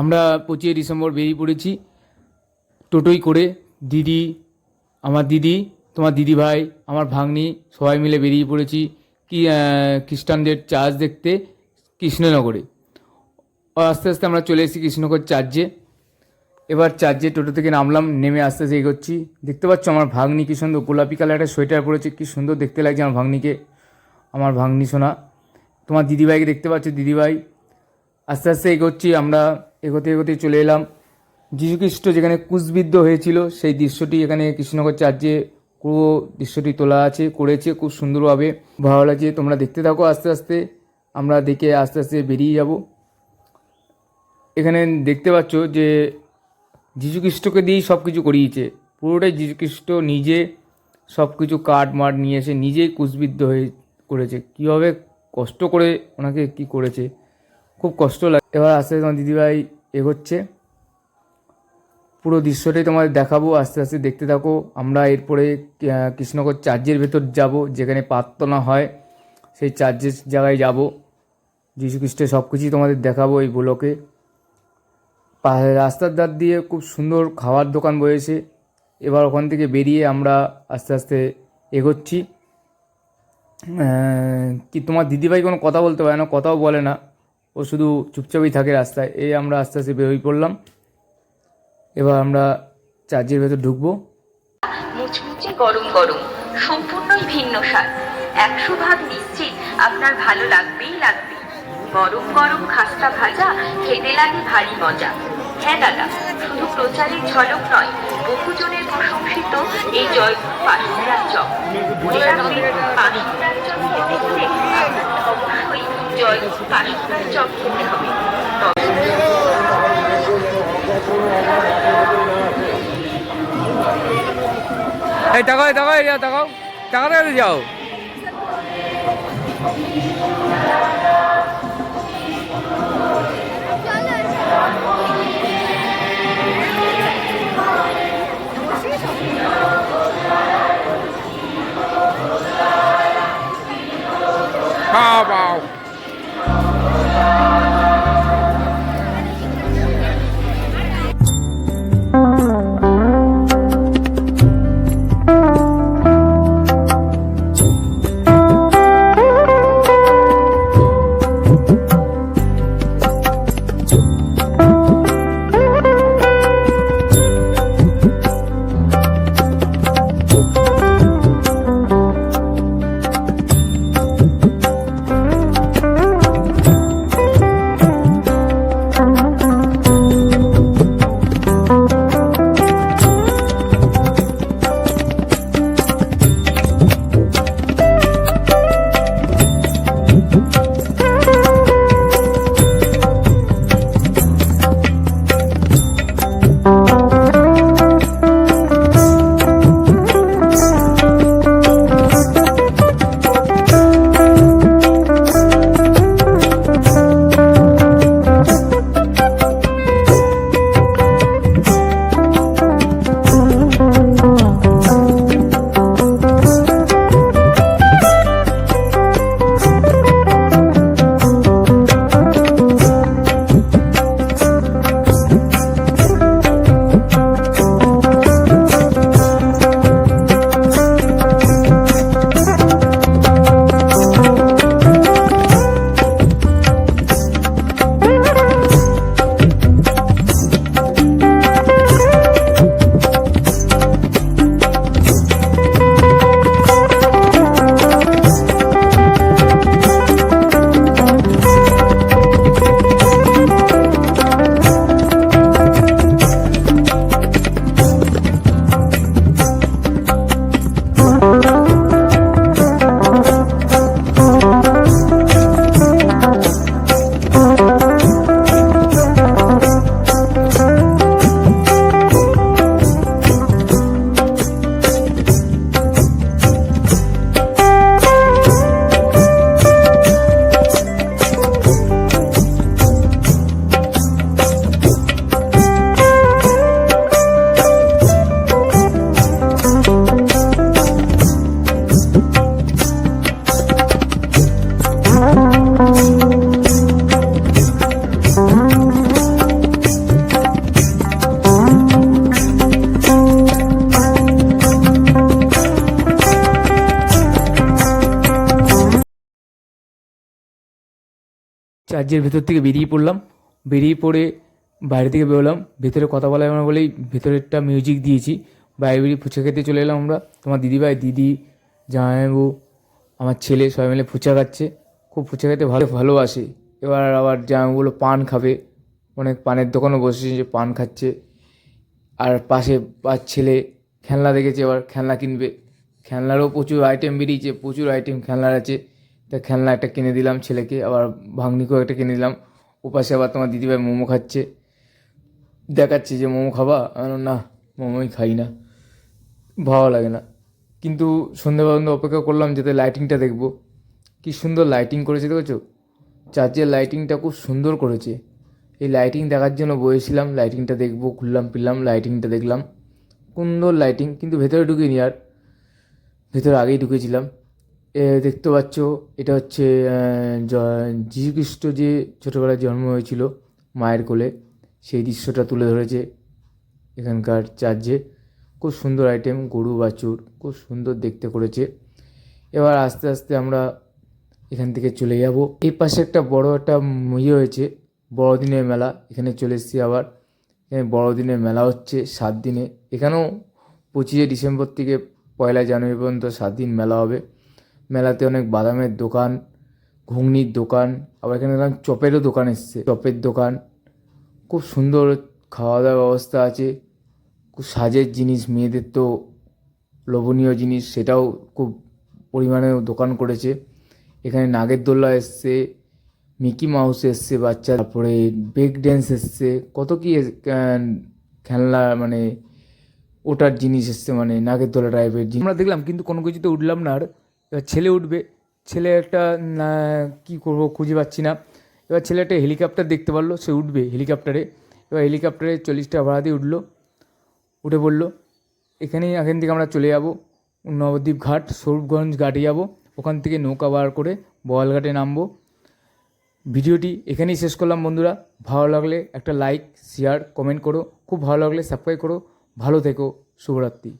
আমরা পঁচিশে ডিসেম্বর বেরিয়ে পড়েছি। টোটোই করে দিদি, আমার দিদি, তোমার দিদি ভাই, আমার ভাগ্নি, সবাই মিলে বেরিয়ে পড়েছি কি খ্রিস্টানদের চার্চ দেখতে কৃষ্ণনগরে। আস্তে আস্তে আমরা চলে এসেছি কৃষ্ণনগর চার্চে। এবার চার্চে টোটো থেকে নামলাম, নেমে আস্তে আস্তে এগোচ্ছি। দেখতে পাচ্ছ আমার ভাগ্নি কি সুন্দর, গোলাপি কালারের সোয়েটার পরেছে, কি সুন্দর দেখতে লাগছে আমার ভাগ্নিকে, আমার ভাগ্নি সোনা। তোমার দিদিভাইকে দেখতে পাচ্ছ, দিদিভাই। আস্তে আস্তে এগোচ্ছি আমরা এগোতে এগোতে চলে এলাম। যীশুখ্রিস্ট যেখানে কুশবিদ্ধ হয়েছিল, সেই দৃশ্যটি এখানে কৃষ্ণনগর চার্চে পুরো দৃশ্যটি তোলা আছে, করেছে খুব সুন্দরভাবে। ভালো লাগছে, তোমরা দেখতে থাকো আস্তে আস্তে। আমরা দেখে আস্তে আস্তে বেরিয়ে যাব। এখানে দেখতে পাচ্ছ যে যীশুখ্রিস্টকে দিয়েই সব কিছু করিয়েছে। পুরোটাই যীশুখ্রিস্ট নিজে সব কিছু কাঠ মাঠ নিয়ে এসে নিজেই কুশবিদ্ধ হয়ে করেছে। কীভাবে কষ্ট করে ওনাকে কি করেছে? খুব কষ্ট লাগে। এবার আস্তে আস্তে আমার দিদিভাই এগোচ্ছে। পুরো দৃশ্যটাই তোমাদের দেখাবো। আস্তে আস্তে দেখতে থাকো। আমরা এরপরে আহ, কৃষ্ণনগর চার্চের ভেতর যাব যেখানে প্রার্থনা হয়। সেই চার্চের জায়গায় যাব। খ্রিস্টের সব কিছুই তোমাদের দেখাবো এই রাস্তার ধার দিয়ে খুব সুন্দর খাওয়ার দোকান বয়েছে এবার ওখান থেকে বেরিয়ে আমরা আস্তে আস্তে এগোচ্ছি। কি তোমার দিদিভাই কোনো কথা বলতে পারে না? কথাও বলে না। ও শুধু চুপচাপই থাকে রাস্তায়। এই আমরা আস্তে আস্তে বেরোই পড়লাম। এবার আমরা চার্চের ভেতর ঢুকবো। মুচমুচে গরম গরম, সম্পূর্ণই ভিন্ন স্বাদ। একশো ভাগ নিশ্চিত আপনার ভালো লাগবেই লাগবে। গরম গরম খাস্তা ভাজা, খেতে লাগে ভারী মজা। হ্যাঁ দাদা, শুধু প্রচারের ঝলক নয়, বহুজনের প্রশংসিত এই জয়গুরু পাশুরার চক। মনে রাখবেন পাশুরার চক খেতে অবশ্যই জয়গুরু পাশুরার চক খেতে হবে এই টাকা টাকা এরিয়া টাকা টাকা যাও? চার্চের ভেতর থেকে বেরিয়ে পড়লাম। বেরিয়ে পড়ে বাইরে থেকে বেরোলাম। ভেতরে কথা বলা না বলেই ভেতরেরটা মিউজিক দিয়েছি। বাইরে বেরিয়ে ফুচকা খেতে চলে এলাম আমরা। তোমার দিদিভাই, দিদি, জামাইবাবু, আমার ছেলে সবাই মিলে ফুচকা খাচ্ছে। খুব ফুচকা খেতে ভালো ভালোবাসে এবার আবার জামাইবাবুগুলো পান খাবে। অনেক পানের দোকানও বসেছে পান খাচ্ছে। আর পাশে পাঁচ ছেলে খেলনা দেখেছে, এবার খেলনা কিনবে। খেলনারও প্রচুর আইটেম বেরিয়েছে, প্রচুর আইটেম খেলনার আছে। তা খেলনা একটা কিনে দিলাম ছেলেকে, আবার ভাগ্নিকেও একটা কিনে দিলাম। ওপাশে আবার তোমার দিদিভাই মোমো খাচ্ছে। দেখাচ্ছে যে মোমো খাবা? আমি না, মোমোই খাই না। ভালো লাগে না। কিন্তু সন্ধ্যা পর্যন্ত অপেক্ষা করলাম যাতে লাইটিংটা দেখব। কি সুন্দর লাইটিং করেছে দেখেছ? চার্চের লাইটিংটা খুব সুন্দর করেছে। এই লাইটিং দেখার জন্য বসেছিলাম লাইটিংটা দেখব খুললাম ফিরলাম লাইটিংটা দেখলাম। সুন্দর লাইটিং কিন্তু ভেতরে ঢুকিনি আর। ভেতরে আগেই ঢুকেছিলাম। দেখতে পাচ্ছ, এটা হচ্ছে যীশুখ্রিস্ট যে ছোটোবেলায় জন্ম হয়েছিল মায়ের কোলে, সেই দৃশ্যটা তুলে ধরেছে এখানকার চার্চে। খুব সুন্দর আইটেম গরু, বাছুর, খুব সুন্দর দেখতে করেছে। এবার আস্তে আস্তে আমরা এখান থেকে চলে যাব। এই পাশে একটা বড় একটা ইয়ে হয়েছে, বড়দিনের মেলা, এখানে চলে এসেছি আবার। এখানে বড়দিনের মেলা হচ্ছে সাত দিনে। এখানেও পঁচিশে ডিসেম্বর থেকে পয়লা জানুয়ারি পর্যন্ত সাত দিন মেলা হবে। মেলাতে অনেক বাদামের দোকান, ঘুগনির দোকান, আবার এখানে দেখলাম চপেরও দোকান এসছে। চপের দোকান, খুব সুন্দর খাওয়া দাওয়ার ব্যবস্থা আছে। খুব সাজের জিনিস, মেয়েদের তো লোভনীয় জিনিস, সেটাও খুব পরিমাণে দোকান করেছে। এখানে নাগের দোল্লা এসছে, মিকি মাউস এসছে বাচ্চা, তারপরে ব্রেক ড্যান্স এসছে, কত কি খেলনা মানে ওটার জিনিস এসছে মানে নাগের দোলা টাইপের জিনিস। আমরা দেখলাম, কিন্তু কোনো কিছুতে উঠলাম না আর এবার ছেলে উঠবে। ছেলে একটা কী করব খুঁজে পাচ্ছি না। এবার ছেলে একটা হেলিকপ্টার দেখতে পারল, সে উঠবে হেলিকপ্টারে। এবার হেলিকপ্টারে চল্লিশ টাকা ভাড়া দিয়ে উঠল। উঠে পড়ল এখানেই এখান থেকে আমরা চলে যাব, নবদ্বীপ ঘাট, স্বরূপগঞ্জ ঘাটে যাব। ওখান থেকে নৌকা বার করে বোয়ালঘাটে নামবো। ভিডিওটি এখানেই শেষ করলাম বন্ধুরা। ভালো লাগলে একটা লাইক শেয়ার কমেন্ট করো। খুব ভালো লাগলে সাবস্ক্রাইব করো। ভালো থেকো। শুভরাত্রি।